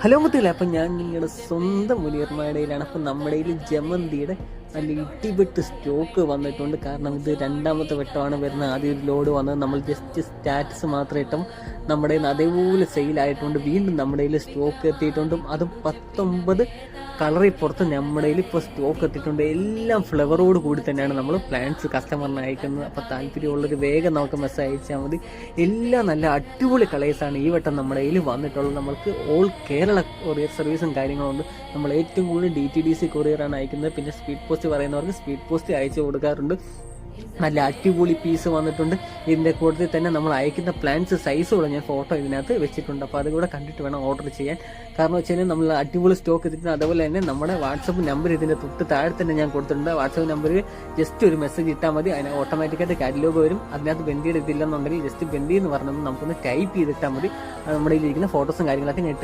Hello മുത്തുകളെ അപ്പം ഞാൻ നിങ്ങളുടെ സ്വന്തം മുനിയർമാടയിലാണ് അപ്പം നമ്മുടെ ജമന്തിയുടെ നല്ല ഇട്ടിപ്പെട്ട് സ്റ്റോക്ക് വന്നിട്ടുണ്ട്. കാരണം ഇത് രണ്ടാമത്തെ വെട്ടമാണ് വരുന്നത്. ആദ്യം ഒരു ലോഡ് വന്നത്. നമ്മൾ ജസ്റ്റ് സ്റ്റാറ്റസ് മാത്രം ഇട്ടും. നമ്മുടെ അതേപോലെ സെയിലായിട്ടുണ്ട് വീണ്ടും നമ്മുടെ കയ്യിൽ സ്റ്റോക്ക് എത്തിയിട്ടുണ്ടും. അത് പത്തൊമ്പത് കളറിൽ പുറത്ത് നമ്മുടെ കയ്യിൽ ഇപ്പോൾ സ്റ്റോക്ക് എത്തിയിട്ടുണ്ട്. എല്ലാം ഫ്ലവറോട് കൂടി തന്നെയാണ് നമ്മൾ പ്ലാന്റ്സ് കസ്റ്റമറിന് അയക്കുന്നത്. അപ്പോൾ താല്പര്യമുള്ളത് വേഗം നമുക്ക് മെസ്സേജ് അയച്ചാൽ മതി. എല്ലാം നല്ല അടിപൊളി കളേഴ്സാണ് ഈ വട്ടം നമ്മുടെ കയ്യിൽ വന്നിട്ടുള്ളത്. നമ്മൾക്ക് ഓൾ കേരള കൊറിയർ സർവീസും കാര്യങ്ങളുണ്ട് നമ്മൾ ഏറ്റവും കൂടുതൽ ഡി ടി ഡി സി കൊറിയറാണ് അയക്കുന്നത്. പിന്നെ സ്പീഡ് പോസ്റ്റ് പറയുന്നവർക്ക് സ്പീഡ് പോസ്റ്റ് അയച്ചു കൊടുക്കാറുണ്ട്. നല്ല അടിപൊളി പീസ് വന്നിട്ടുണ്ട്. ഇതിന്റെ കൂട്ടത്തിൽ തന്നെ നമ്മൾ അയക്കുന്ന പ്ലാൻസ് കൂടെ ഞാൻ ഫോട്ടോ ഇതിനകത്ത് വെച്ചിട്ടുണ്ട്. അപ്പോൾ അതുകൂടെ കണ്ടിട്ട് വേണം ഓർഡർ ചെയ്യാൻ. കാരണം വെച്ച് കഴിഞ്ഞാൽ നമ്മൾ അടിപൊളി സ്റ്റോക്ക് എത്തിയിട്ടുണ്ട് അതുപോലെ തന്നെ നമ്മുടെ വാട്സപ്പ് നമ്പർ ഇതിന്റെ തൊട്ട് താഴെ തന്നെ ഞാൻ കൊടുത്തിട്ടുണ്ട്. വാട്സപ്പ് നമ്പറിൽ ജസ്റ്റ് ഒരു മെസ്സേജ് ഇട്ടാൽ മതി. അതിന് ഓട്ടോമാറ്റിക്കായിട്ട് കാറ്റലോഗ് വരും. അതിനകത്ത് ബെൻഡിയുടെ ഇതില്ലെന്നുണ്ടെങ്കിൽ ജസ്റ്റ് ബെൻഡി എന്ന് പറഞ്ഞാൽ നമുക്കൊന്ന് ടൈപ്പ് ചെയ്തിട്ടാൽ മതി. നമ്മുടെ ഇരിക്കുന്ന ഫോട്ടോസും കാര്യങ്ങളൊക്കെ